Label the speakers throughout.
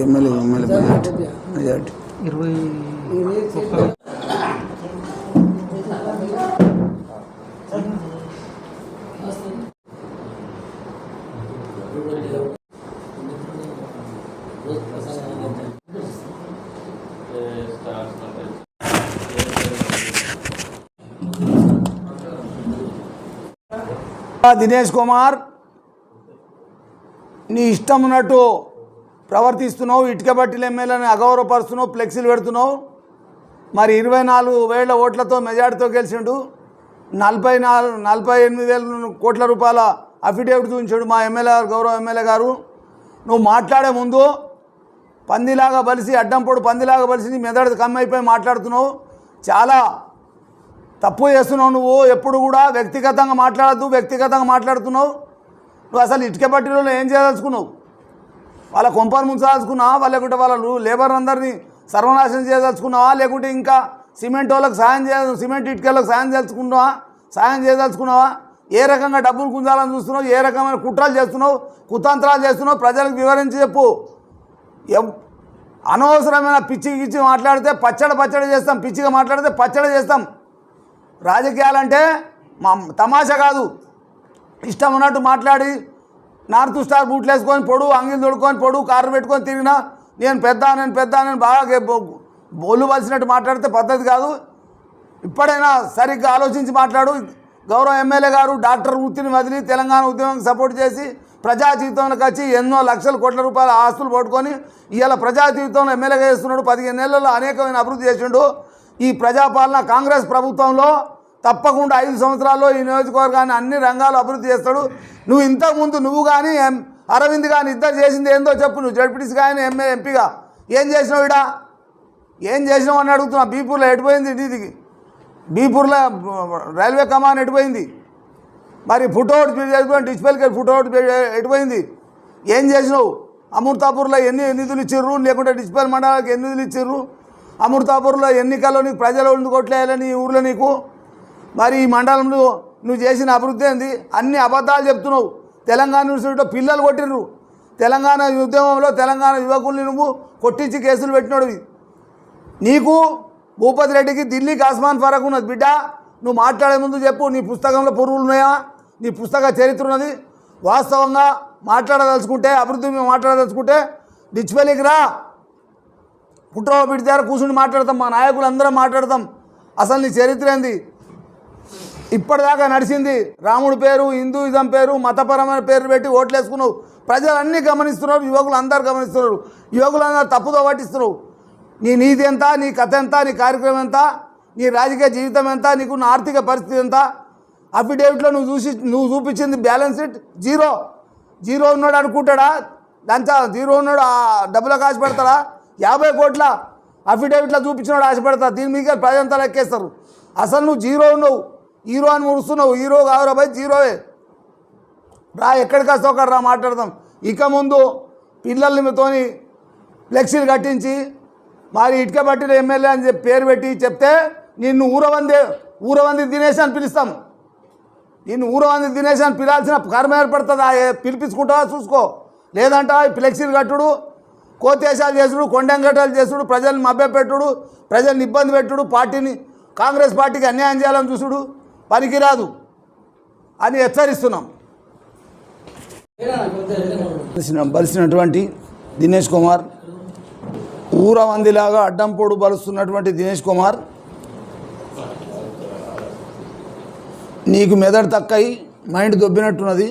Speaker 1: MLA MLA majority majority
Speaker 2: ఇరవై
Speaker 1: దినేష్ కుమార్ నీ ఇష్టం ఉన్నట్టు ప్రవర్తిస్తున్నావు ఇటుక బట్టిల ఎమ్మెల్యేని అగౌరవపరుస్తున్నావు ఫ్లెక్సీలు పెడుతున్నావు. మరి ఇరవై నాలుగు వేల ఓట్లతో మెజార్టీతో గెలిచిండు. నలభై నాలుగు నలభై ఎనిమిది వేల కోట్ల రూపాయల అఫిడేవిట్ చూపించాడు మా ఎమ్మెల్యే గారు గౌరవ ఎమ్మెల్యే గారు. నువ్వు మాట్లాడే ముందు పందిలాగా బలిసి అడ్డం పొడు పందిలాగా బలిసి నీ మెదడు కమ్మైపోయి మాట్లాడుతున్నావు. చాలా తప్పు చేస్తున్నావు నువ్వు ఎప్పుడు కూడా వ్యక్తిగతంగా మాట్లాడద్దు వ్యక్తిగతంగా మాట్లాడుతున్నావు. నువ్వు అసలు ఇటుక పట్టిలో ఏం చేయదలుచుకున్నావు? వాళ్ళ కొంపను ముంచదలుచుకున్నావా వాళ్ళ లేకుంటే వాళ్ళ లేబర్ అందరినీ సర్వనాశనం చేయదలుచుకున్నావా? లేకుంటే ఇంకా సిమెంట్ వాళ్ళకి సాయం చేయ సిమెంట్ ఇటుకలకు సాయం చేసుకున్నావా సాయం చేయదలుచుకున్నావా? ఏ రకంగా డబ్బులు గుంజాలని చూస్తున్నావు? ఏ రకమైన కుట్రలు చేస్తున్నావు? కుతంత్రాలు చేస్తున్నావు? ప్రజలకు వివరించి చెప్పు. ఎవ్- అనవసరమైన పిచ్చి గిచ్చి మాట్లాడితే పచ్చడి పచ్చడి చేస్తాం పిచ్చిగా మాట్లాడితే పచ్చడి చేస్తాం. రాజకీయాలంటే మా తమాషా కాదు. ఇష్టం ఉన్నట్టు మాట్లాడి నార్త్ స్టార్ బూట్లు వేసుకొని పొడు అంగిలు తొడుకొని పొడు కారు పెట్టుకొని తిరిగినా నేను పెద్ద నేను పెద్ద నేను బాగా బోలు బొ- బొల్లు మాట్లాడితే పద్ధతి కాదు. ఇప్పుడైనా సరిగ్గా ఆలోచించి మాట్లాడు. గౌరవ ఎమ్మెల్యే గారు డాక్టర్ వృత్తిని వదిలి తెలంగాణ ఉద్యమానికి సపోర్ట్ చేసి ప్రజా జీవితంలోకి వచ్చి ఎన్నో లక్షల కోట్ల రూపాయల ఆస్తులు పట్టుకొని ఇవాళ ప్రజా జీవితంలో ఎమ్మెల్యేగా చేస్తున్నాడు. పదిహేను నెలల్లో అనేకమైన అభివృద్ధి చేసిండు. ఈ ప్రజాపాలన కాంగ్రెస్ ప్రభుత్వంలో తప్పకుండా ఐదు సంవత్సరాల్లో ఈ నియోజకవర్గాన్ని అన్ని రంగాలు అభివృద్ధి చేస్తాడు. నువ్వు ఇంతకుముందు నువ్వు కానీ ఎం- అరవింద్ కానీ ఇద్దరు చేసింది ఏందో చెప్పు నువ్వు జడ్పీటీసీ కానీ ఎంఏ ఎంపీగా. ఏం చేసినావు ఇడా ఏం చేసినావు అని అడుగుతున్నా. బీపూర్లో ఎటుపోయింది నీది? బీపూర్లో రైల్వే కమాన్ ఎటుపోయింది? మరి ఫుట్ఓవర్ చేసుకొని డిస్ప్లేకి ఫుట్ఓవర్ ఎడిపోయింది ఏం చేసినావు? అమృతాపూర్లో ఎన్ని నిధులు ఇచ్చిర్రు? లేకుంటే డిస్పెల్ మండలాలకు ఎన్ని నిధులు ఇచ్చిర్రు? అమృతాపూర్లో ఎన్నికల్లో నీకు ప్రజలు ఎందుకు నీ ఈ ఊర్లో నీకు? మరి ఈ మండలంలో నువ్వు చేసిన అభివృద్ధి ఏంది? అన్ని అబద్ధాలు చెప్తున్నావు. తెలంగాణ యూనివర్సిటీలో పిల్లలు కొట్టిర్రు. తెలంగాణ ఉద్యమంలో తెలంగాణ యువకుల్ని నువ్వు కొట్టించి కేసులు పెట్టినోడివి. నీకు భూపతి రెడ్డికి ఢిల్లీకి ఆస్మాన్ ఫరక్ ఉన్నది బిడ్డ. నువ్వు మాట్లాడే ముందు చెప్పు నీ పుస్తకంలో పురుగులు ఉన్నాయా? నీ పుస్తక చరిత్ర ఉన్నది. వాస్తవంగా మాట్లాడదలుచుకుంటే అభివృద్ధి మీద మాట్లాడదలుచుకుంటే డిచ్పల్లికి రా. పుట్రో బిడ్డ దగ్గర కూర్చుని మాట్లాడతాం మా నాయకులు అందరం మాట్లాడతాం. అసలు నీ చరిత్ర ఏంది? ఇప్పటిదాకా నడిచింది రాముడి పేరు హిందూయిజం పేరు మతపరమైన పేరు పెట్టి ఓట్లు వేసుకున్నావు ప్రజలు అన్నీ గమనిస్తున్నారు యువకులు అందరు గమనిస్తున్నారు. యువకులు అందరూ పట్టిస్తున్నారు. నీ నీతి ఎంత నీ కథ ఎంత నీ కార్యక్రమం ఎంత నీ రాజకీయ జీవితం ఎంత నీకున్న ఆర్థిక పరిస్థితి ఎంత? అఫిడేవిట్లో నువ్వు చూసి నువ్వు చూపించింది బ్యాలెన్స్ షీట్ జీరో జీరో ఉన్నాడు అనుకుంటాడా? లంచా జీరో ఉన్నాడు ఆ డబ్బులకు ఆశపడతాడా యాభై కోట్ల అఫిడేవిట్లో చూపించినాడు ఆశపడతా. దీని మీద ప్రజంతా లెక్కేస్తారు. అసలు నువ్వు జీరో ఉన్నావు. హీరో అని ముడుస్తున్నావు హీరో కావురా బై జీరోవే. రా ఎక్కడికి వస్తావు? అక్కడ రా మాట్లాడదాం. ఇక ముందు పిల్లల్ని ఫ్లెక్సీలు కట్టించి మరి ఇటుక పట్టిన ఎమ్మెల్యే అని చెప్పి పేరు పెట్టి చెప్తే నిన్ను ఊరవంది ఊరవంది దినేష్ అని పిలుస్తాం నిన్ను ఊరవంది దినేష్ అని పిలాల్సిన కర్మ ఏర్పడుతుంది? ఆ ఏ- పిలిపించుకుంటావా? చూసుకో. లేదంటే ఫ్లెక్సీలు కట్టుడు. కోతేశాలు చేసుడు కొండంగటాలు చేసుడు ప్రజల్ని మభ్యపెట్టుడు ప్రజల్ని ఇబ్బంది పెట్టుడు పార్టీని కాంగ్రెస్ పార్టీకి అన్యాయం చేయాలని చూసుడు పనికిరాదు అని హెచ్చరిస్తున్నాం. బలిసినటువంటి దినేష్ కుమార్ ఊరవందిలాగా అడ్డం పొడు బలుస్తున్నటువంటి దినేష్ కుమార్ నీకు మెదడు తక్కయి మైండ్ దొబ్బినట్టున్నది.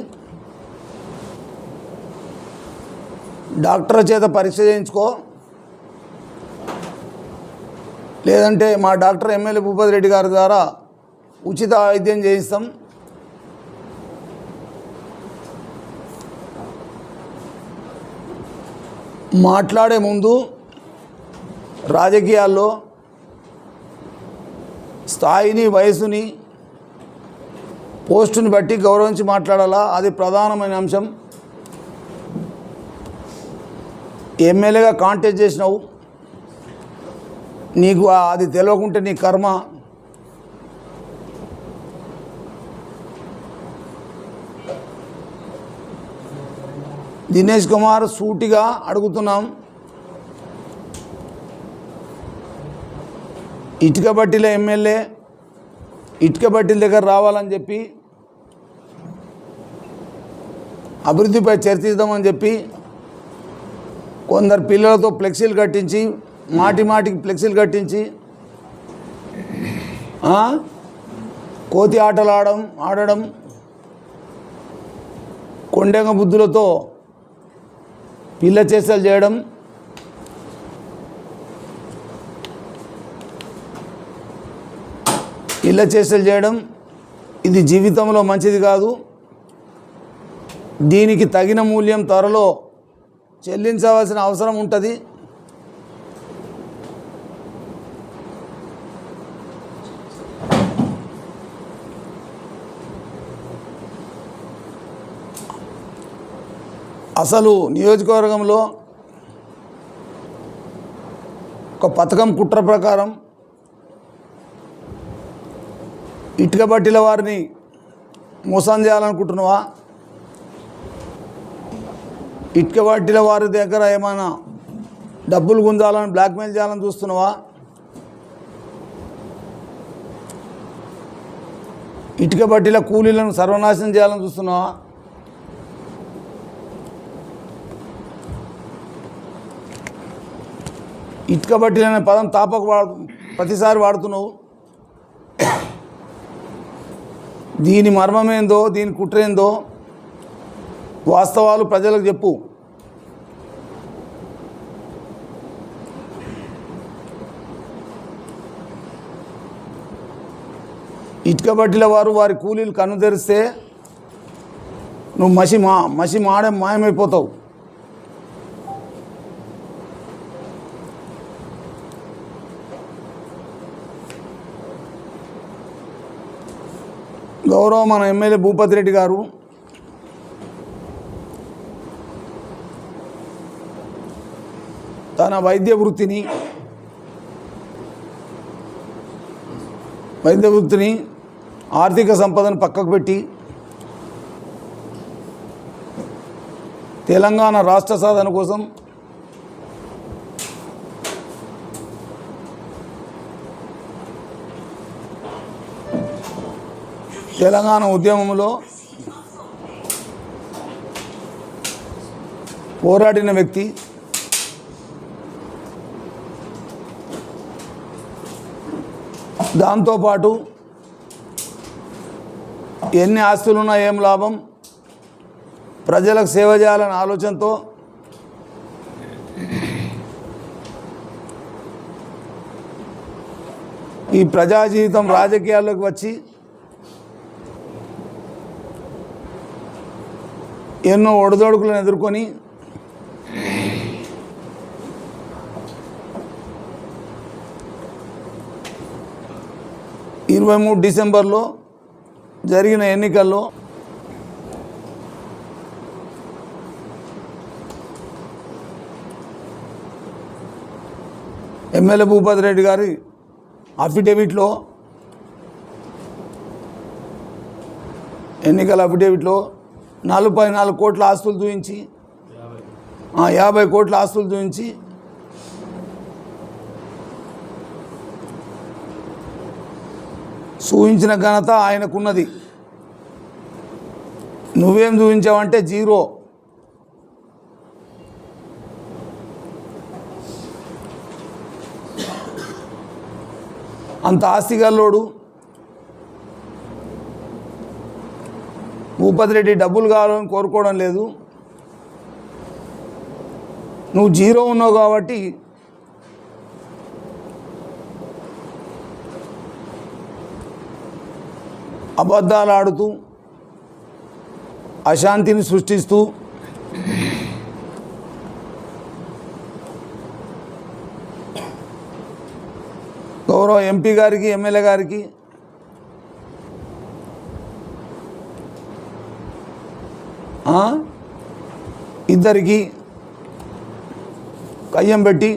Speaker 1: డాక్టర్ చేత పరీక్ష చేయించుకో. లేదంటే మా డాక్టర్ ఎమ్మెల్యే భూపతి రెడ్డి గారి ద్వారా ఉచిత వైద్యం చేయిస్తాం. మాట్లాడే ముందు రాజకీయాల్లో స్థాయిని వయసుని పోస్టుని బట్టి గౌరవించి మాట్లాడాలా? అది ప్రధానమైన అంశం. ఎమ్మెల్యేగా కాంటెస్ట్ చేసినావు. నీకు అది తెలియకుంటే నీ కర్మ. దినేష్ కుమార్ సూటిగా అడుగుతున్నాం. ఇటుక బట్టిల ఎమ్మెల్యే ఇటుక బట్టిల దగ్గర రావాలని చెప్పి అభివృద్ధిపై చర్చిద్దామని చెప్పి కొందరు పిల్లలతో ఫ్లెక్సీలు కట్టించి మాటి మాటికి ఫ్లెక్సీలు కట్టించి కోతి ఆటలు ఆడడం ఆడడం కొండెంగ బుద్ధులతో పిల్ల చేష్టలు చేయడం పిల్ల చేష్టలు చేయడం ఇది జీవితంలో మంచిది కాదు. దీనికి తగిన మూల్యం త్వరలో చెల్లించవలసిన అవసరం ఉంటుంది. అసలు నియోజకవర్గంలో ఒక పథకం కుట్ర ప్రకారం ఇటుక బట్టిల వారిని మోసం చేయాలనుకుంటున్నావా? ఇటుక వాటిల వారి దగ్గర ఏమైనా డబ్బులు గుంజాలని బ్లాక్మెయిల్ చేయాలని చూస్తున్నావా? ఇటుక బట్టిల కూలీలను సర్వనాశనం చేయాలని చూస్తున్నావా? ఇటుక బట్టిల అనే పదం తాపకు వాడు ప్రతిసారి వాడుతున్నావు? దీని మర్మమేందో దీని కుట్రేందో వాస్తవాలు ప్రజలకు చెప్పు. ఇటుక బట్టిల వారు వారి కూలీలు కన్ను తెరిస్తే నువ్వు మసి మా మసి మాడే మాయమైపోతావు. గౌరవ మన ఎమ్మెల్యే భూపతి రెడ్డి గారు తన వైద్య వృత్తిని వైద్య వృత్తిని ఆర్థిక సంపదను పక్కకు పెట్టి తెలంగాణ రాష్ట్ర సాధన కోసం తెలంగాణ ఉద్యమంలో పోరాడిన వ్యక్తి దాంతోపాటు ఎన్ని ఆస్తులున్నా ఏం లాభం? ప్రజలకు సేవ చేయాలనే ఆలోచనతో ఈ ప్రజా జీవితం రాజకీయాల్లోకి వచ్చి ఎన్నో ఒడిదొడుకులను ఎదుర్కొని ఇరవై మూడు డిసెంబర్లో జరిగిన ఎన్నికల్లో ఎమ్మెల్యే భూపతి రెడ్డి గారి అఫిడవిట్లో ఎన్నికల అఫిడవిట్లో నలభై నాలుగు కోట్ల ఆస్తులు చూపించి యాభై కోట్ల ఆస్తులు చూపించి చూపించిన ఘనత ఆయనకున్నది. నువ్వేం చూపించావంటే జీరో. అంత ఆస్తిగల్లోడు భూపతి రెడ్డి డబ్బులు కావాలని కోరుకోవడం లేదు. నువ్వు జీరో ఉన్నావు కాబట్టి అబద్ధాలు ఆడుతూ అశాంతిని సృష్టిస్తూ గౌరవ ఎంపీ గారికి ఎమ్మెల్యే గారికి ఇద్దరికి కయ్యం పెట్టి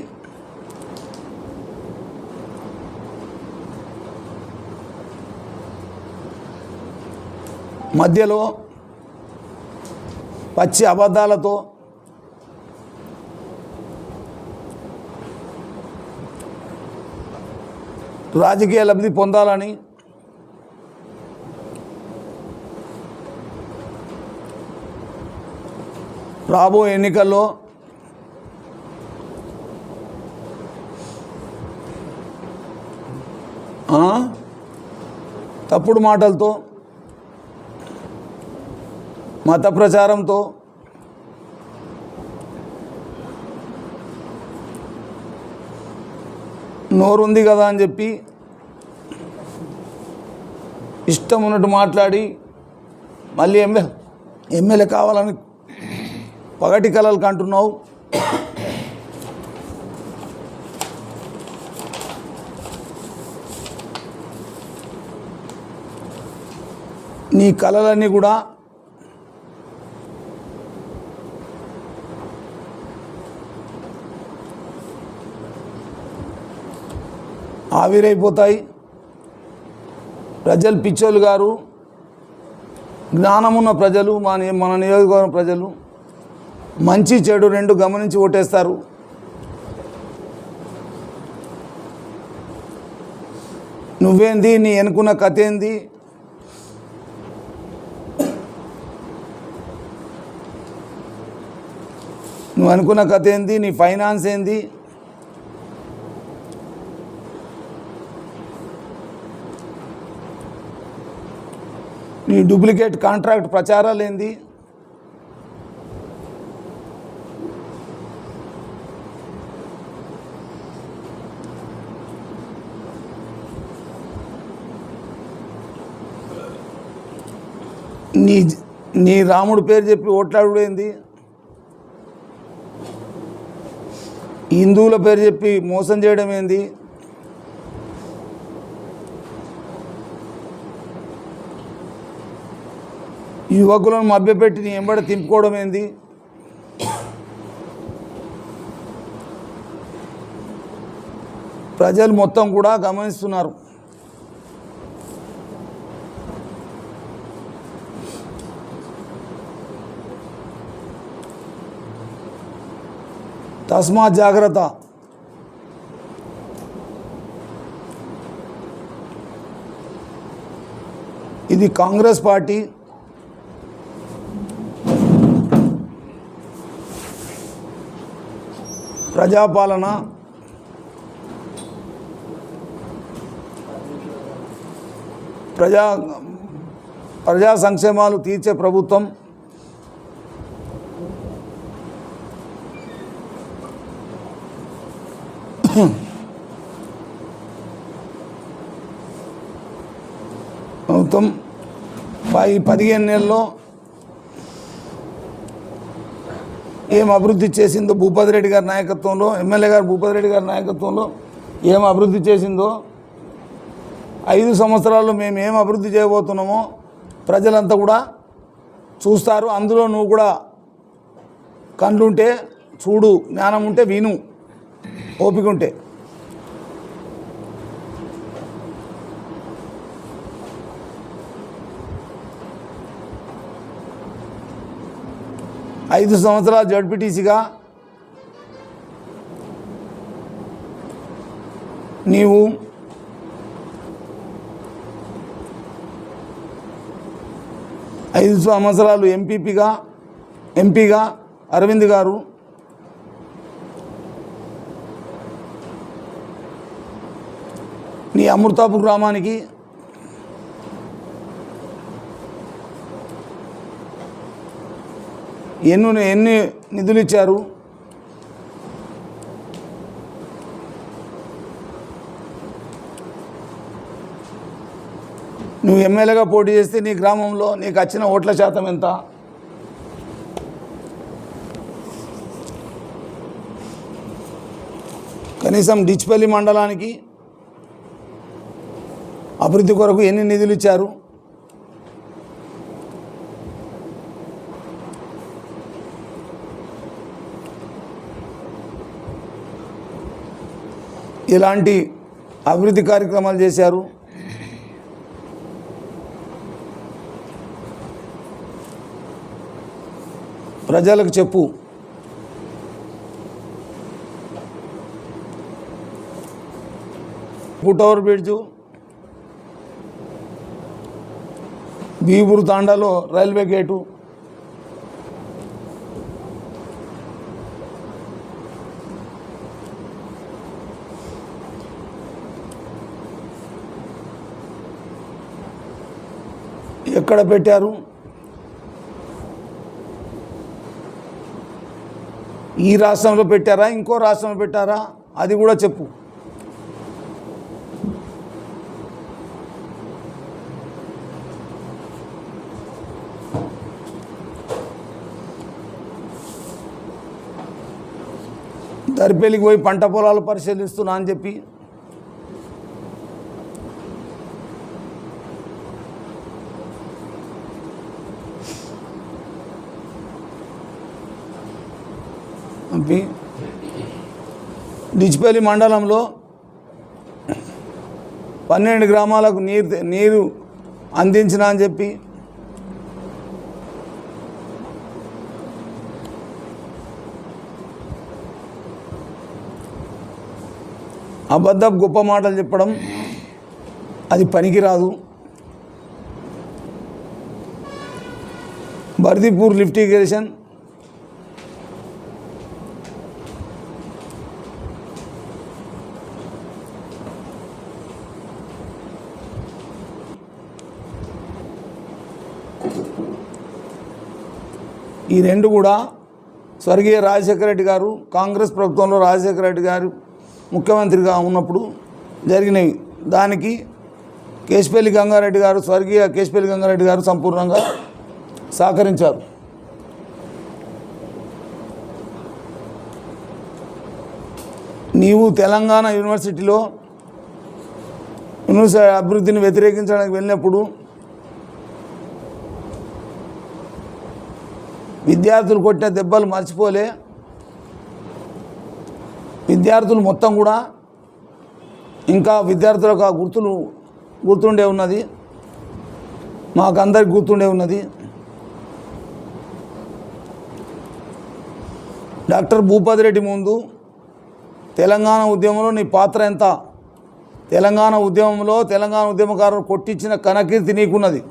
Speaker 1: మధ్యలో పచ్చి అబద్ధాలతో రాజకీయ లబ్ధి పొందాలని రాబోయే ఎన్నికల్లో తప్పుడు మాటలతో మత ప్రచారంతో నోరుంది కదా అని చెప్పి ఇష్టం ఉన్నట్టు మాట్లాడి మళ్ళీ ఎంఎల్ ఎమ్మెల్యే కావాలని పగటి కళలు కంటున్నావు. నీ కళలన్నీ కూడా ఆవిరైపోతాయి. ప్రజలు పిచ్చోళ్ళు గారు జ్ఞానమున్న ప్రజలు మన మన నియోజకవర్గం ప్రజలు మంచి చెడు రెండు గమనించి ఓటేస్తారు. నువ్వేంది నీ ఎనుకున్న కథ ఏంది నువ్వు అనుకున్న కథ ఏంది నీ ఫైనాన్స్ ఏంది? నీ డూప్లికేట్ కాంట్రాక్ట్ ప్రచారాలు ఏంది? నీ నీ రాముడు పేరు చెప్పి ఓట్లాడు ఏంది? హిందువుల పేరు చెప్పి మోసం చేయడం ఏంది? యువకులను మభ్యపెట్టి నీ ఎంబడ తింపుకోవడం ఏంది? ప్రజలు మొత్తం కూడా గమనిస్తున్నారు. తస్మా జాగ్రత్త. ఇది కాంగ్రెస్ పార్టీ ప్రజాపాలన ప్రజా ప్రజా సంక్షేమాలు తీర్చే ప్రభుత్వం ప్రభుత్వం. ఈ పదిహేను నెలల్లో ఏం అభివృద్ధి చేసిందో భూపతి రెడ్డి గారి నాయకత్వంలో ఎమ్మెల్యే గారు భూపతి రెడ్డి గారి నాయకత్వంలో ఏం అభివృద్ధి చేసిందో ఐదు సంవత్సరాల్లో మేము ఏం అభివృద్ధి చేయబోతున్నామో ప్రజలంతా కూడా చూస్తారు. అందులో నువ్వు కూడా కండ్లుంటే చూడు జ్ఞానం ఉంటే విను ఓపిక ఉంటే. ఐదు సంవత్సరాలు జడ్పీటీసీగా. నీవు ఐదు సంవత్సరాలు ఎంపీపీగా ఎంపీగా అరవింద్ గారు. నీ అమృతాపు గ్రామానికి ఎన్ని ఎన్ని నిధులు ఇచ్చారు? నువ్వు ఎమ్మెల్యేగా పోటీ చేస్తే నీ గ్రామంలో నీకు వచ్చిన ఓట్ల శాతం ఎంత? కనీసం డిచ్పల్లి మండలానికి అభివృద్ధి కొరకు ఎన్ని నిధులు ఇచ్చారు? ఎలాంటి అభివృద్ధి కార్యక్రమాలు చేశారు? ప్రజలకు చెప్పు. పుటోవర్ బ్రిడ్జు బీబూరు తాండాలో రైల్వే గేటు ఎక్కడ పెట్టారు? ఈ రాష్ట్రంలో పెట్టారా? ఇంకో రాష్ట్రంలో పెట్టారా? అది కూడా చెప్పు. దరిపెలికి పోయి పంట పొలాలు పరిశీలిస్తున్నా అని చెప్పి డిచ్పల్లి మండలంలో పన్నెండు గ్రామాలకు నీరు నీరు అందించిన అని చెప్పి అబద్ధపు గొప్ప మాటలు చెప్పడం అది పనికిరాదు. బర్దీపూర్ లిఫ్ట్ ఇరిగేషన్ ఈ రెండు కూడా స్వర్గీయ రాజశేఖర రెడ్డి గారు కాంగ్రెస్ ప్రభుత్వంలో రాజశేఖర రెడ్డి గారు ముఖ్యమంత్రిగా ఉన్నప్పుడు జరిగినవి. దానికి కేశపల్లి గంగారెడ్డి గారు స్వర్గీయ కేశపల్లి గంగారెడ్డి గారు సంపూర్ణంగా సహకరించారు. నీవు తెలంగాణ యూనివర్సిటీలో యూనివర్సిటీ అభివృద్ధిని వ్యతిరేకించడానికి వెళ్ళినప్పుడు విద్యార్థులు కొట్టిన దెబ్బలు మర్చిపోలే. విద్యార్థులు మొత్తం కూడా ఇంకా విద్యార్థులకు ఆ గుర్తులు గుర్తుండే ఉన్నది. మాకందరికి గుర్తుండే ఉన్నది. డాక్టర్ భూపతి రెడ్డి ముందు తెలంగాణ ఉద్యమంలో నీ పాత్ర ఎంత? తెలంగాణ ఉద్యమంలో తెలంగాణ ఉద్యమకారులు కొట్టించిన కనకీర్తి నీకున్నది.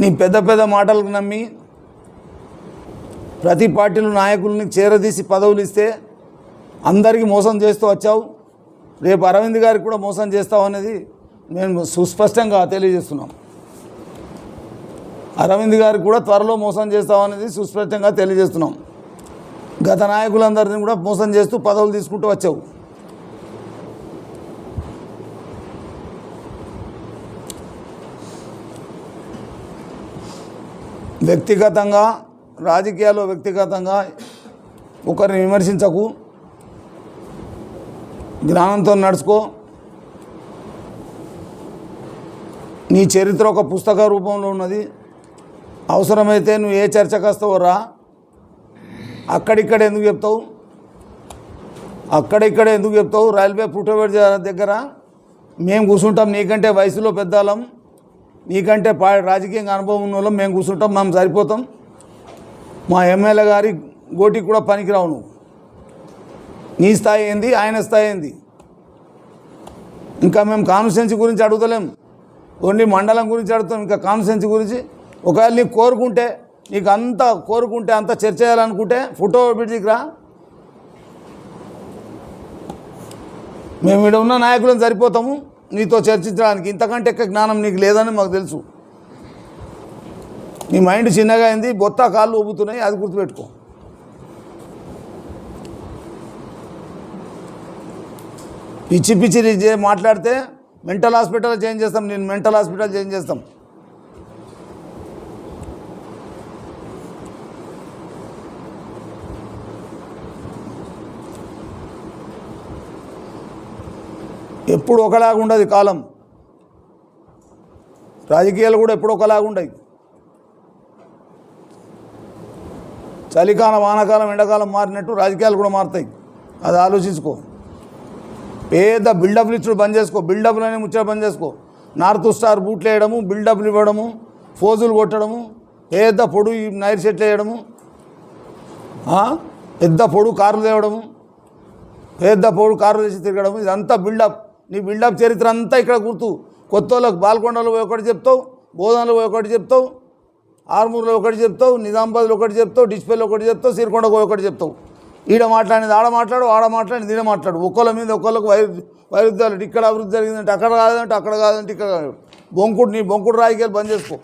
Speaker 1: నీ పెద్ద పెద్ద మాటలకు నమ్మి ప్రతి పార్టీలు నాయకుల్ని చేరదీసి పదవులు ఇస్తే అందరికీ మోసం చేస్తూ వచ్చావు. రేపు అరవింద్ గారికి కూడా మోసం చేస్తావు అనేది మేము సుస్పష్టంగా తెలియజేస్తున్నాం. అరవింద్ గారికి కూడా త్వరలో మోసం చేస్తావు అనేది సుస్పష్టంగా తెలియజేస్తున్నాం. గత నాయకులందరినీ కూడా మోసం చేస్తూ పదవులు తీసుకుంటూ వచ్చావు. వ్యక్తిగతంగా రాజకీయాల్లో వ్యక్తిగతంగా ఒకరిని విమర్శించకు జ్ఞానంతో నడుచుకో. నీ చరిత్ర ఒక పుస్తక రూపంలో ఉన్నది. అవసరమైతే నువ్వు ఏ చర్చకు వస్తావో రా. అక్కడిక్కడ ఎందుకు చెప్తావు? అక్కడిక్కడ ఎందుకు చెప్తావు? రైల్వే ఫుట్ఓవర్ దగ్గర మేము కూర్చుంటాం నీకంటే వయసులో పెద్దాలం నీకంటే పా రాజకీయంగా అనుభవం ఉన్న వాళ్ళం మేము కూర్చుంటాం మేము సరిపోతాం. మా ఎమ్మెల్యే గారి గోటికి కూడా పనికిరావు నువ్వు. నీ స్థాయి ఏంది ఆయన స్థాయి ఏంది? ఇంకా మేము కాన్స్టిట్యున్సీ గురించి అడుగుతలేం. ఓన్లీ మండలం గురించి అడుగుతాం ఇంకా కాన్స్టిట్యున్సీ గురించి. ఒకవేళ నీకు కోరుకుంటే నీకు అంత కోరుకుంటే అంత చర్చ చేయాలనుకుంటే ఫోటో బ్రిడ్జికి రా. మేము ఇక్కడ ఉన్న నాయకులను సరిపోతాము. నీతో చర్చించడానికి ఇంతకంటే ఎక్క జ్ఞానం నీకు లేదని మాకు తెలుసు. నీ మైండ్ చిన్నగా అయింది బొత్త కాళ్ళు ఊపుతున్నాయి అది గుర్తుపెట్టుకో. పిచ్చి పిచ్చి మాట్లాడితే మెంటల్ హాస్పిటల్ చేంజ్ చేస్తాం నేను మెంటల్ హాస్పిటల్ చేంజ్ చేస్తాం. ఎప్పుడు ఒకలాగా ఉండదు కాలం. రాజకీయాలు కూడా ఎప్పుడు ఒకలాగా ఉండవు చలికాలం వానాకాలం ఎండాకాలం మారినట్టు రాజకీయాలు కూడా మారుతాయి. అది ఆలోచించుకో. పేద బిల్డప్లు ఇచ్చుడు బంద్ చేసుకో. బిల్డప్లు అనే ముచ్చట బంద్ చేసుకో. నార్త్ స్టార్ బూట్లు వేయడము బిల్డప్లు ఇవ్వడము ఫోజులు కొట్టడము పేద పొడు నైర్ సెట్లు వేయడము పెద్ద పొడు కార్లు తేవడము పెద్ద పొడు కార్లు తెచ్చి తిరగడం ఇదంతా బిల్డప్. నీ బిల్డప్ చరిత్ర అంతా ఇక్కడ గుర్తు. కొత్త బాల్కొండలో ఒకటి చెప్తావు బోధనలో పోయి ఒకటి చెప్తావు ఆర్మూర్లో ఒకటి చెప్తావు నిజామాబాద్లో ఒకటి చెప్తావు డిస్ప్లేలో ఒకటి చెప్తావు సిరికొండకు ఒకటి చెప్తావు. ఈడ మాట్లాడినది ఆడ మాట్లాడు ఆడ మాట్లాడినది ఈడ మాట్లాడు. ఒక్కళ్ళ మీద ఒక్కళ్ళకు వై వైరుధ్యాలు ఇక్కడ అభివృద్ధి జరిగిందంటే అక్కడ కాదంటే అక్కడ కాదంటే ఇక్కడ కాదు. బొంకుడు నీ బొంకుడు రాజకీయాలు బంద్ చేసుకో.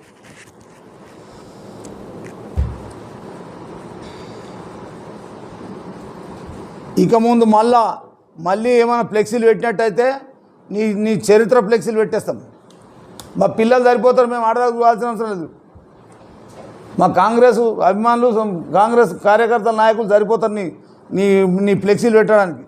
Speaker 1: ఇక ముందు మళ్ళా మళ్ళీ ఏమైనా ఫ్లెక్సీలు పెట్టినట్టయితే నీ నీ చరిత్ర ఫ్లెక్సీలు పెట్టేస్తాం. మా పిల్లలు సరిపోతారు మేము ఆడదాకు చూడాల్సిన అవసరం లేదు. మా కాంగ్రెస్ అభిమానులు కాంగ్రెస్ కార్యకర్తల నాయకులు సరిపోతారు నీ నీ నీ ఫ్లెక్సీలు పెట్టడానికి.